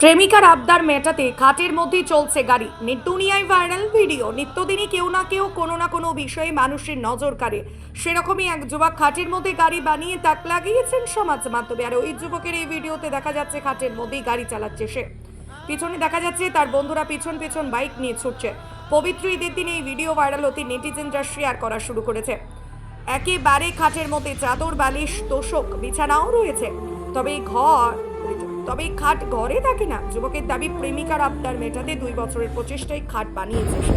প্রেমিকার আবদার মেটাতে খাটের মধ্যে চলছে গাড়ি। দুনিয়ায় ভাইরাল ভিডিও। নিত্যদিনই কেউ না কেউ কোনো না কোনো বিষয়ে মানুষের নজর কাড়ে। সেরকমই এক যুবক খাটের মধ্যে গাড়ি বানিয়ে তাক লাগিয়েছেন সমাজ মাধ্যমে। আর ওই যুবকের এই ভিডিওতে দেখা যাচ্ছে খাটের মধ্যেই গাড়ি চালাচ্ছে সে। পিছনে দেখা যাচ্ছে তার বন্ধুরা পিছন পিছন বাইক নিয়ে ছুটছে। পবিত্র ঈদের দিনে এই ভিডিও ভাইরাল হতে নেটিজেনরা শেয়ার করা শুরু করেছে। একেবারে খাটের মধ্যে চাদর, বালিশ, তোষক বিছানাও রয়েছে। তবে ঘর তবে এই খাট ঘরে থাকে না। যুবকের দাবি প্রেমিকার আবদার মেটাতে দুই বছরের প্রচেষ্টায় খাট বানিয়েছে সে।